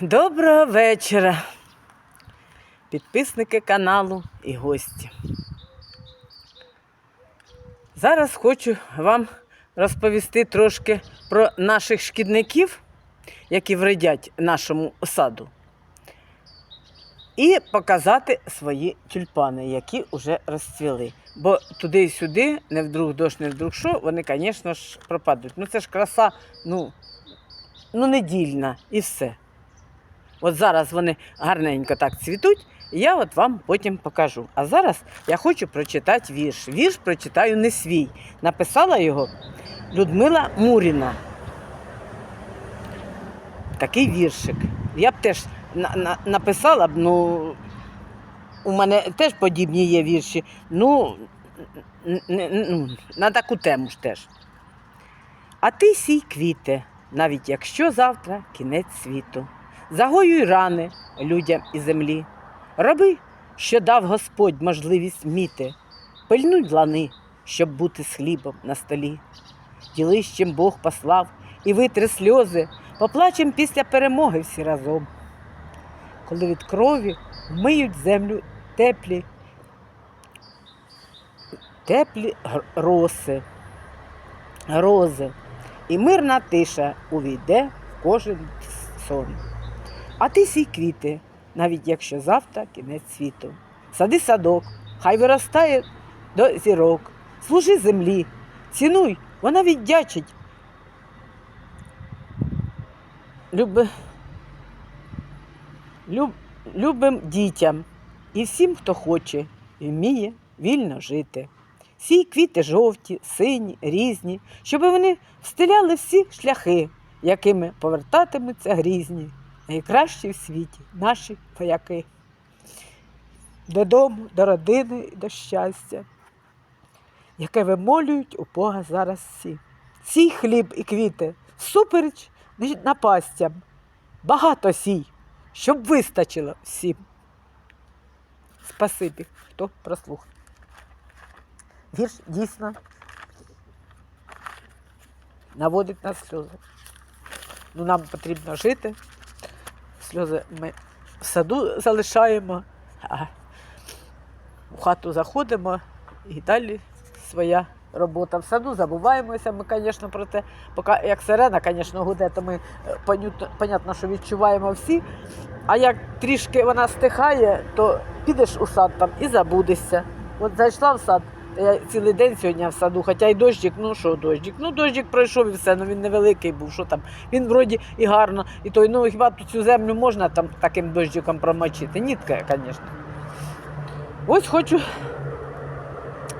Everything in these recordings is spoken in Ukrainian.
Доброго вечора, підписники каналу і гості. Зараз хочу вам розповісти трошки про наших шкідників, які вредять нашому саду, і показати свої тюльпани, які вже розцвіли. Бо туди і сюди, не вдруг дощ, не вдруг що, вони, звісно ж, пропадуть. Ну це ж краса, ну, ну недільна і все. От зараз вони гарненько так цвітуть, і я от вам потім покажу. А зараз я хочу прочитати вірш. Вірш прочитаю не свій. Написала його Людмила Муріна. Такий віршик. Я б теж на- на- написала б, ну, у мене теж подібні є вірші. Ну, ну, на таку тему ж теж. А ти сій квіте, навіть якщо завтра кінець світу. Загоюй рани людям і землі. Роби, що дав Господь можливість міти. Пильнуй лани, щоб бути з хлібом на столі. Ділись, чим Бог послав, і витри сльози, поплачем після перемоги всі разом. Коли від крові вмиють землю теплі, теплі роси, рози, і мирна тиша увійде в кожен сон. А ти сій квіти, навіть якщо завтра кінець світу. Сади садок, хай виростає до зірок, служи землі, цінуй, вона віддячить. Люби, люб, любим дітям і всім, хто хоче і вміє вільно жити. Сій квіти жовті, сині, різні, щоб вони встиляли всі шляхи, якими повертатимуться грізні найкращі в світі наші вояки. Додому, до родини до щастя, яке вимолюють у Бога зараз всі. Сій хліб і квіти, супереч напастям, багато сій, щоб вистачило всім. Спасибі, хто прослухав. Вірш дійсно наводить на сльози. Ну, нам потрібно жити. Сльози ми в саду залишаємо, а в хату заходимо і далі своя робота. В саду забуваємося ми, звісно, про те. Поки як сирена, звісно, гуде, то ми е, понятно, що відчуваємо всі. А як трішки вона стихає, то підеш у сад там і забудешся. От зайшла в сад, я цілий день сьогодні в саду, хоча й дощик, ну що дощик? Ну дощик пройшов і все, ну він невеликий був, що там. Він вроді і гарно, і той, ну хіба тут цю землю можна там таким дощиком промочити? Ні, звісно. Ось хочу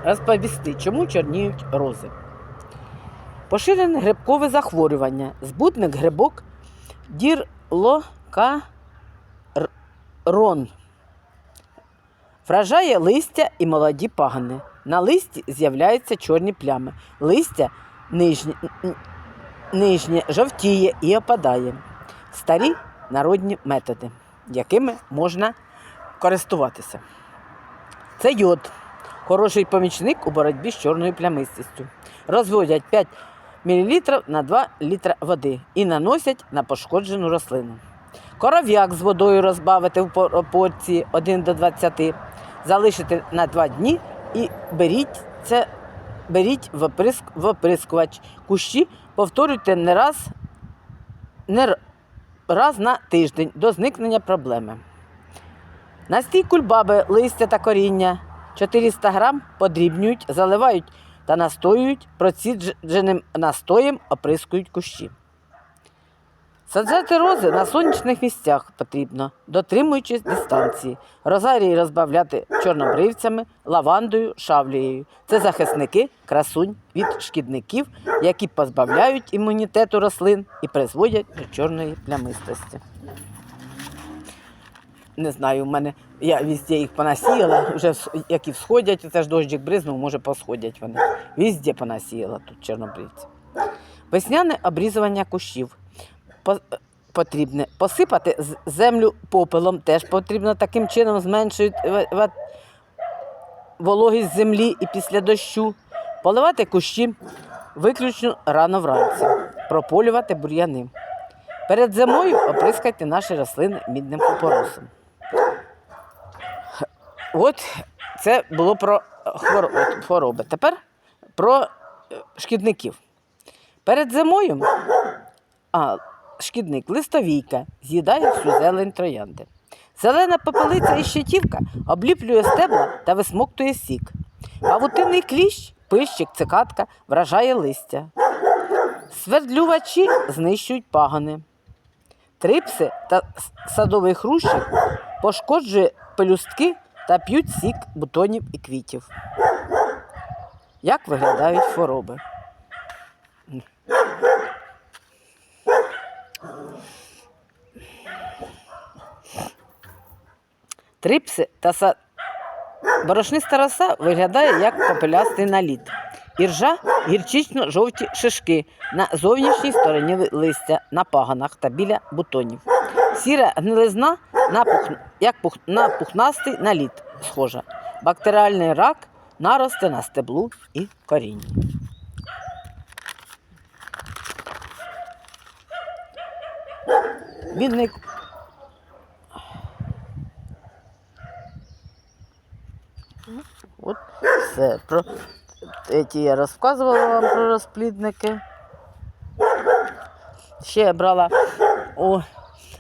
розповісти, чому чорніють рози. Поширене грибкове захворювання. Збутник грибок дірлокарон. Вражає листя і молоді пагани. На листі з'являються чорні плями. Листя нижнє, нижнє жовтіє і опадає. Старі народні методи, якими можна користуватися. Це йод. Хороший помічник у боротьбі з чорною плямистістю. Розводять 5 мл на 2 літра води і наносять на пошкоджену рослину. Коров'як з водою розбавити в пор- порції 1 до 20, залишити на 2 дні і беріть це, беріть в, оприск, в оприскувач. Кущі повторюйте не раз, не раз на тиждень до зникнення проблеми. Настій кульбаби, листя та коріння 400 грам подрібнюють, заливають та настоюють, процідженим настоєм оприскують кущі. Саджати рози на сонячних місцях потрібно, дотримуючись дистанції. Розарії розбавляти чорнобривцями, лавандою, шавлією. Це захисники красунь від шкідників, які позбавляють імунітету рослин і призводять до чорної плямистості. Не знаю, у мене я везде їх понасіяла, вже які всходять, це ж дощик бризнув, може посходять вони. Везде понасіяла тут чорнобривці. Весняне обрізування кущів. По- Потрібне посипати землю попелом, теж потрібно таким чином зменшують е, вологість землі і після дощу, поливати кущі виключно рано вранці, прополювати бур'яни. Перед зимою оприскайте наші рослини мідним купоросом. От це було про хвороби. Тепер про е, шкідників. Перед зимою а, шкідник листовійка з'їдає всю зелень троянди. Зелена попелиця і щитівка обліплює стебла та висмоктує сік. Павутинний кліщ, пищик, цикатка вражає листя. Свердлювачі знищують пагони. Трипси та садовий хрущик пошкоджує пелюстки та п'ють сік бутонів і квітів. Як виглядають хвороби? Трипси та са... борошниста роса виглядає як попелястий наліт. Іржа гірчично-жовті шишки на зовнішній стороні листя, на паганах та біля бутонів. Сіра гнилизна на пух... як пух... на пухнастий наліт схожа. Бактеріальний рак наросте на стеблу і корінні. Бідний От все. Про ті я розказувала вам про розплідники. Ще я брала у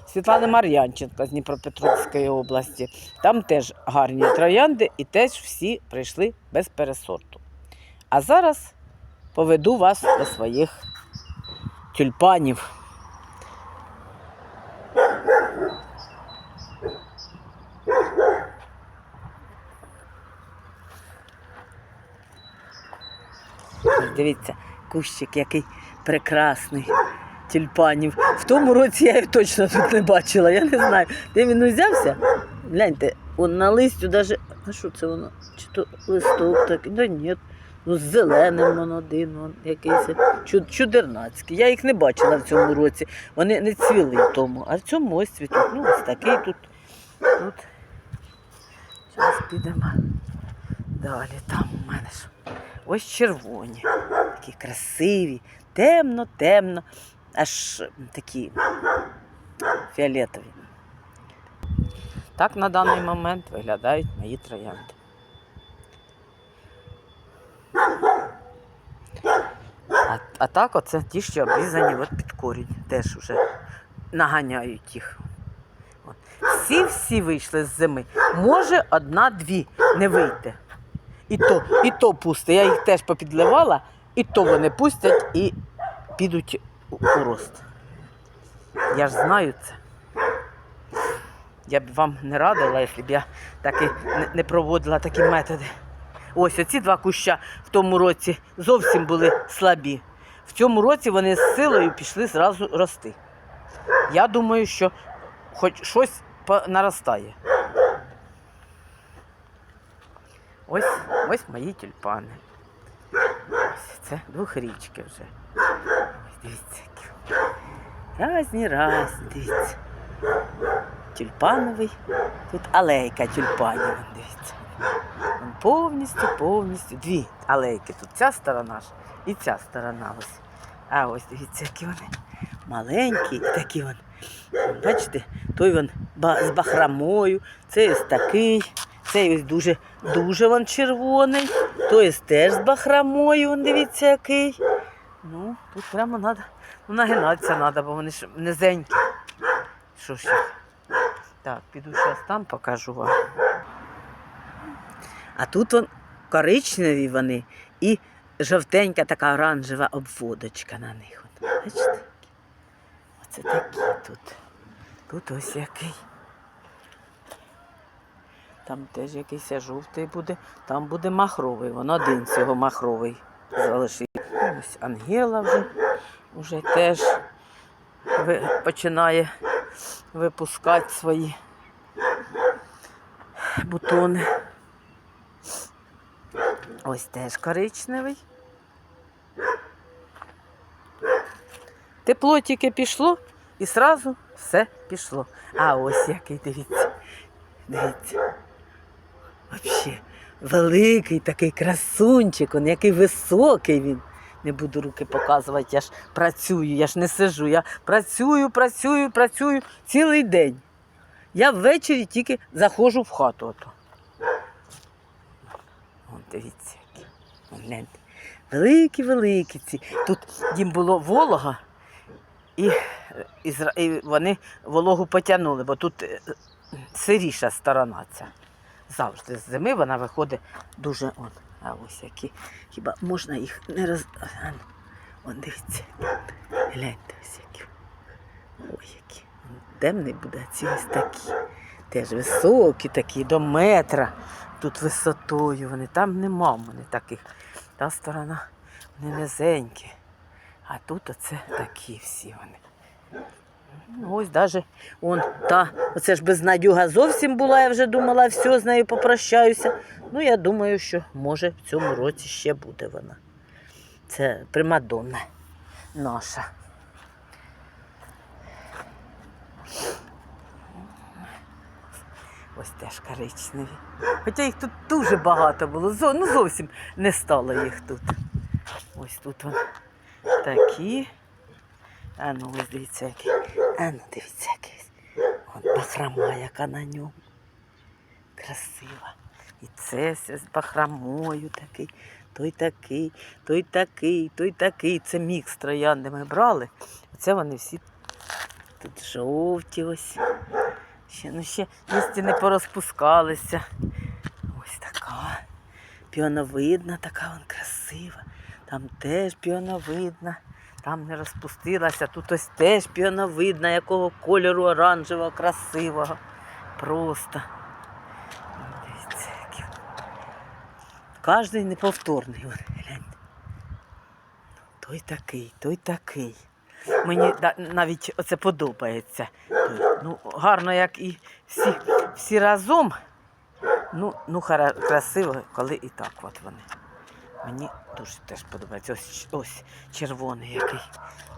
Світлани Мар'янченка з Дніпропетровської області. Там теж гарні троянди і теж всі прийшли без пересорту. А зараз поведу вас до своїх тюльпанів. Дивіться, кущик який прекрасний. Тюльпанів. В тому році я їх точно тут не бачила, я не знаю. Де він узявся? Гляньте, он на листю даже. А що це воно? Чи то листок такий? Да ні. Ну, з зеленим воно один, вон, якийсь чу- чудернацький. Я їх не бачила в цьому році. Вони не цвіли в тому, а в цьому ось цвітуть. Ну, ось такий тут. тут. Зараз підемо далі. Там у мене ж. Ось червоні, такі красиві, темно, темно, аж такі фіолетові. Так на даний момент виглядають мої троянди. А, а так оце ті, що обрізані от під корінь, теж вже наганяють їх. Всі-всі вийшли з зими. Може, одна-дві не вийде. І то, і то пусте. Я їх теж попідливала, і то вони пустять і підуть у, рост. Я ж знаю це. Я б вам не радила, якщо б я так і не, проводила такі методи. Ось оці два куща в тому році зовсім були слабі. В цьому році вони з силою пішли зразу рости. Я думаю, що хоч щось наростає. Ось, ось мої тюльпани. Ось це двохрічки вже. Дивіться, які. Разні разні, дивіться. Тюльпановий. Тут алейка тюльпанів, дивіться. Вон повністю, повністю. Дві алейки. Тут ця сторона ж і ця сторона ось. А ось дивіться, які вони маленькі і такі вон. Вон, Бачите, той вон з бахрамою, цей ось такий, цей ось дуже, дуже вон червоний, той теж з бахрамою, вон дивіться який. Ну, тут прямо треба, ну нагинатися треба, бо вони ж низенькі. Що ж? Так, піду зараз там покажу вам. А тут вон коричневі вони і жовтенька така оранжева обводочка на них. Бачите? Оце такі тут. Тут ось який. Там теж якийсь жовтий буде, там буде махровий. Вон один цього махровий залишив. Ось Ангела вже, вже теж починає випускати свої бутони. Ось теж коричневий. Тепло тільки пішло і одразу все пішло. А ось який, дивіться. Дивіться. Взагалі, великий такий красунчик, он який високий він. не буду руки показувати, я ж працюю, я ж не сижу. Я працюю, працюю, працюю цілий день. Я ввечері тільки заходжу в хату. Ото. От дивіться, які. От. Великі, великі ці. Тут їм було волога, і, і, і вони вологу потягнули, бо тут е, сиріша сторона ця. Завжди з зими вона виходить дуже он. А ось які. Хіба можна їх не роз. Ну, Он дивіться. Гляньте ось які. Ой, які. Он Темний буде, ці ось такі. Теж високі такі, до метра. Тут висотою вони. Там нема в мене таких. Та сторона вони низенькі. А тут оце такі всі вони. Ну, Ось даже он та, оце ж безнадюга зовсім була, я вже думала, все, з нею попрощаюся. Ну, я думаю, що може в цьому році ще буде вона. Це примадонна наша. Ось теж коричневі. Хоча їх тут дуже багато було, ну зовсім не стало їх тут. Ось тут вон такі. А ну ось дивіться який. А ну дивіться якийсь. От бахрома, яка на ньому. Красива. І це все з бахромою такий. Той такий, той такий, той такий. Це мікс троянди ми брали. Оце вони всі тут жовті ось. Ще, ну ще листя не порозпускалися. Ось така. Піоновидна, така вон красива. Там теж піоновидна. Там не розпустилася, тут ось теж піоновидна, якого кольору оранжевого, красивого. Просто. Дивіться. Кожний неповторний. Гляньте. Той такий, той такий. Мені навіть оце подобається. Ну, гарно, як і всі, всі разом. Ну, ну красиво, коли і так от вони. Мені дуже теж подобається. Ось, ось червоний який.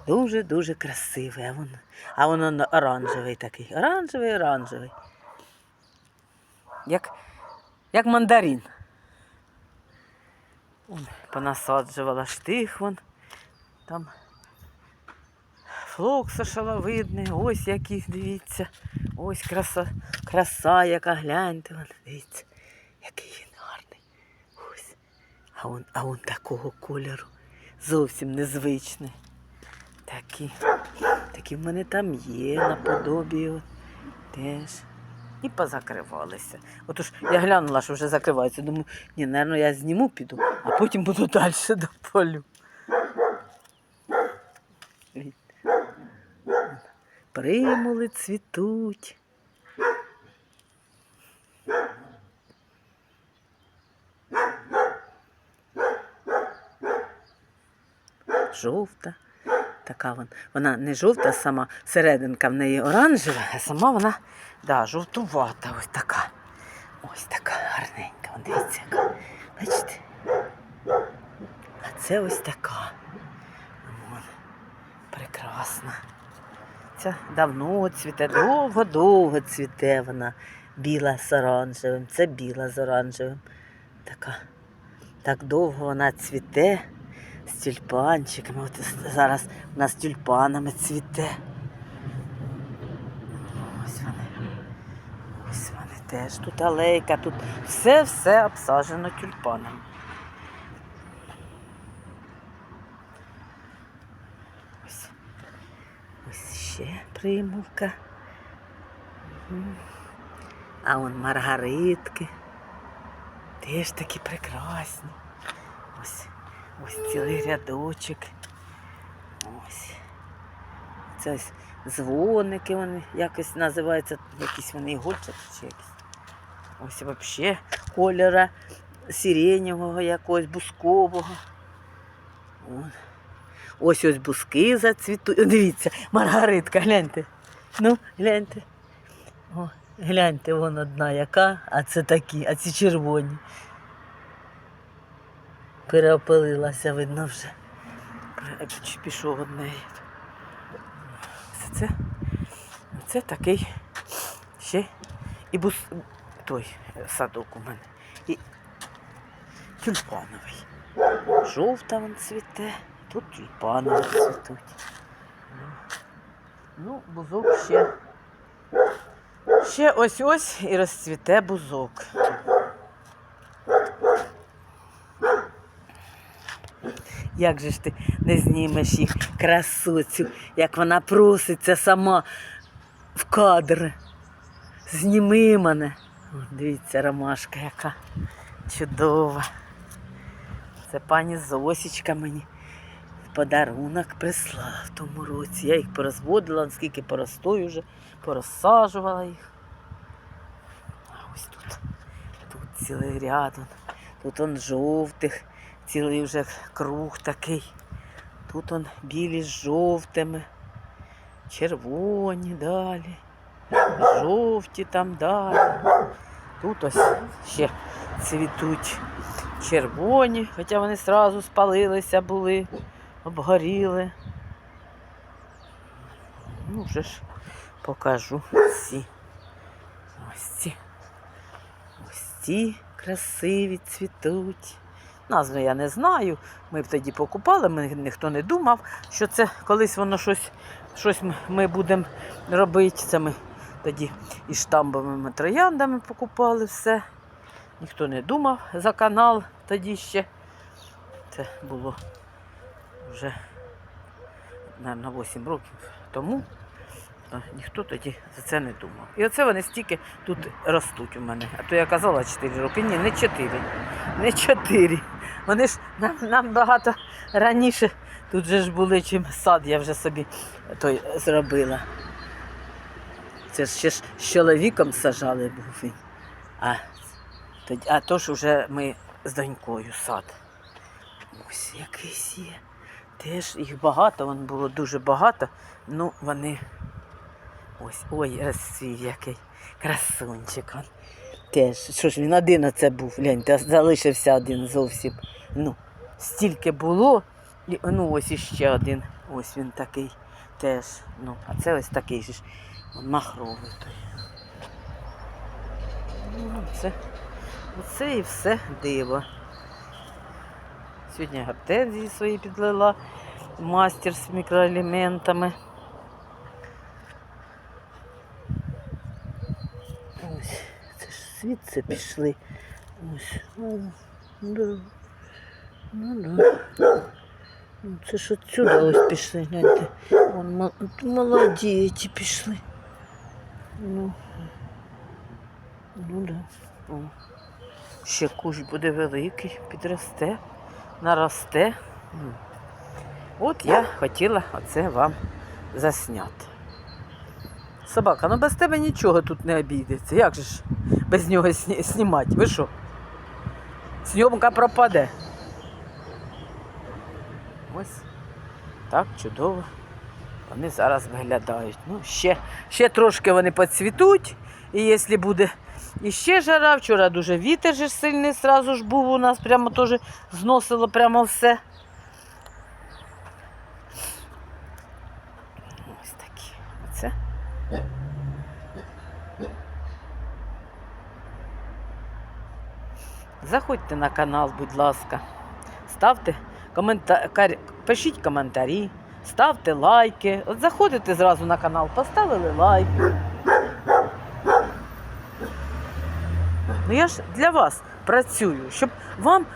Дуже-дуже красивий. А воно, а воно оранжевий такий. Оранжевий, оранжевий. Як, як мандарин. Понасаджувала штих вон. Там флокса шаловидний, ось який, дивіться. Ось краса, краса, яка гляньте, вон, дивіться, який він. А он, а он такого кольору. Зовсім незвичний. Такі. Такі в мене там є наподобі. Теж. І позакривалися. Отож я глянула, що вже закриваються. Думаю, ні, напевно, я зніму піду, а потім буду далі до полю. Примули цвітуть. Жовта. Така вон. Вона не жовта сама, серединка в неї оранжева, а сама вона да, жовтувата. Ось така. Ось така гарненька. Вон, дивіться, яка. Бачите? А це ось така. Вон. Прекрасна. Ця давно цвіте, довго-довго цвіте вона. Біла з оранжевим. Це біла з оранжевим. Така. Так довго вона цвіте з тюльпанчиками. От зараз у нас тюльпанами цвіте. Ось вони. Ось вони теж. Тут алейка, тут все-все обсаджено тюльпанами. Ось. Ще примулка. А он маргаритки. Теж такі прекрасні. Ось, цілий рядочок. Ось. Це ось дзвоники вони якось називаються, якісь вони ігольчаті чи якісь. Ось взагалі кольора сиреневого якогось, бускового. Вон. Ось ось буски зацвітуть. О, Дивіться, маргаритка, гляньте. Ну, гляньте. О, гляньте, вон одна яка, а це такі, а ці червоні. Переопилилася, видно вже. Чи Пішов од неї. Це, це, такий ще і бус, той садок у мене. І тюльпановий. Жовта вон цвіте, тут тюльпани цвітуть. Ну, бузок ще. Ще ось ось і розцвіте бузок. Як же ж ти не знімеш їх красу цю, як вона проситься сама в кадр. Зніми мене. О, дивіться, ромашка яка чудова. Це пані Зосічка мені подарунок прислала в тому році. Я їх порозводила, наскільки поростою вже, порозсаджувала їх. А ось тут, тут цілий ряд. Тут он жовтих, цілий вже круг такий. Тут он білі з жовтими, червоні далі, жовті там далі. Тут ось ще цвітуть червоні, хоча вони одразу спалилися були, обгоріли. Ну, вже ж покажу ці. Ось ці. Ось ці красиві цвітуть. Назву я не знаю. Ми б тоді покупали, ми, ніхто не думав, що це колись воно щось, щось ми будемо робити. Це ми тоді і штамбовими трояндами покупали все. Ніхто не думав за канал тоді ще. Це було вже, мабуть, 8 років тому. Ніхто тоді за це не думав. І оце вони стільки тут ростуть у мене. А то я казала 4 роки. Ні, не 4. Не 4. Вони ж нам, нам багато раніше тут же ж були, чим сад я вже собі той зробила. Це ж ще ж з чоловіком сажали був. А, а то ж вже ми з донькою сад. Ось якийсь є. Теж їх багато, вон було дуже багато. Ну, вони. Ось, ой, розцвів який. Красунчик. Он. Теж. Що ж він один оце був, гляньте, залишився один зовсім. Ну, стільки було. І, ну, ось іще один. Ось він такий теж. Ну, а це ось такий ж. Махровий той. Ну, це, оце і все диво. Сьогодні гортензії свої підлила, мастер з мікроелементами. Ось, це ж звідси пішли. Ось. О, да. Ну да. Ну, Це ж отсюди ось пішли, гляньте. Вон, молоді ті пішли. Ну, ну да. О. Ще кущ буде великий, підросте, наросте. От я хотіла оце вам засняти. Собака, ну без тебе нічого тут не обійдеться. Як же ж без нього знімати? Ви що? Зйомка пропаде. Ось так чудово. Вони зараз виглядають. Ну, ще, ще трошки вони поцвітуть. І якщо буде іще жара, вчора дуже вітер же сильний сразу ж був у нас, прямо теж зносило прямо все. Ось такі. Оце. Заходьте на канал, будь ласка. Ставте коментарі, пишіть коментарі, ставте лайки. От заходите зразу на канал, поставили лайк. Ну я ж для вас працюю, щоб вам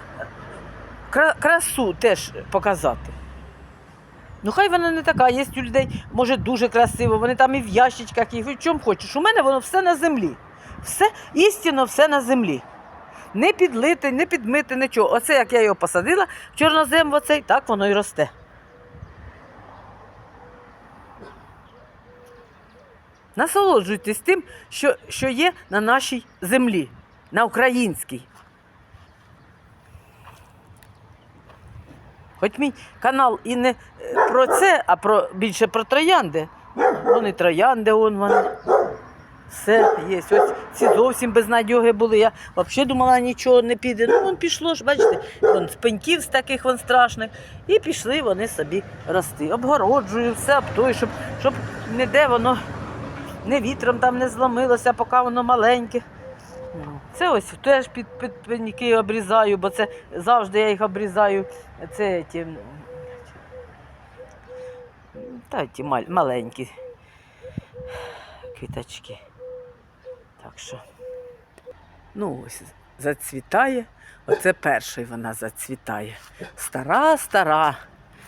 кра- красу теж показати. Ну, хай вона не така, є у людей, може, дуже красиво, вони там і в ящичках, і в чому хочеш. У мене воно все на землі. Все, істинно все на землі. Не підлите, не підмити, нічого. Оце як я його посадила в чорнозем, оцей, так воно і росте. Насолоджуйтесь тим, що, що є на нашій землі, на українській. Хоч мій канал і не е, про це, а про, більше про троянди. Вони троянди, вон вони. Все є. Ось ці зовсім безнадьоги були. Я взагалі думала, нічого не піде. Ну, вон пішло ж, бачите, вон з пеньків з таких вон страшних. І пішли вони собі рости. Обгороджую все об той, щоб, щоб ніде воно не вітром там не зломилося, поки воно маленьке. Це ось теж під, під обрізаю, бо це завжди я їх обрізаю. Це ті, та, ті мал- маленькі квіточки. Так що. Ну, ось зацвітає. Оце перший вона зацвітає. Стара, стара.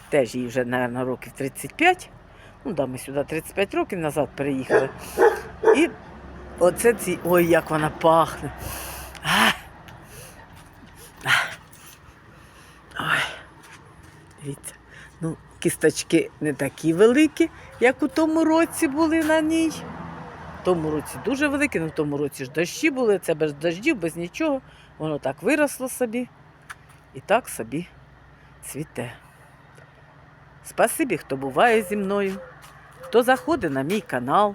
Теж їй вже, мабуть, років 35. Ну, да, ми сюди 35 років назад переїхали. І оце ці. Ой, як вона пахне. А! Ой. Дивіться. Ну, кісточки не такі великі, як у тому році були на ній. В тому році дуже великі, але в тому році ж дощі були, це без дождів, без нічого. Воно так виросло собі і так собі цвіте. Спасибі, хто буває зі мною, хто заходить на мій канал.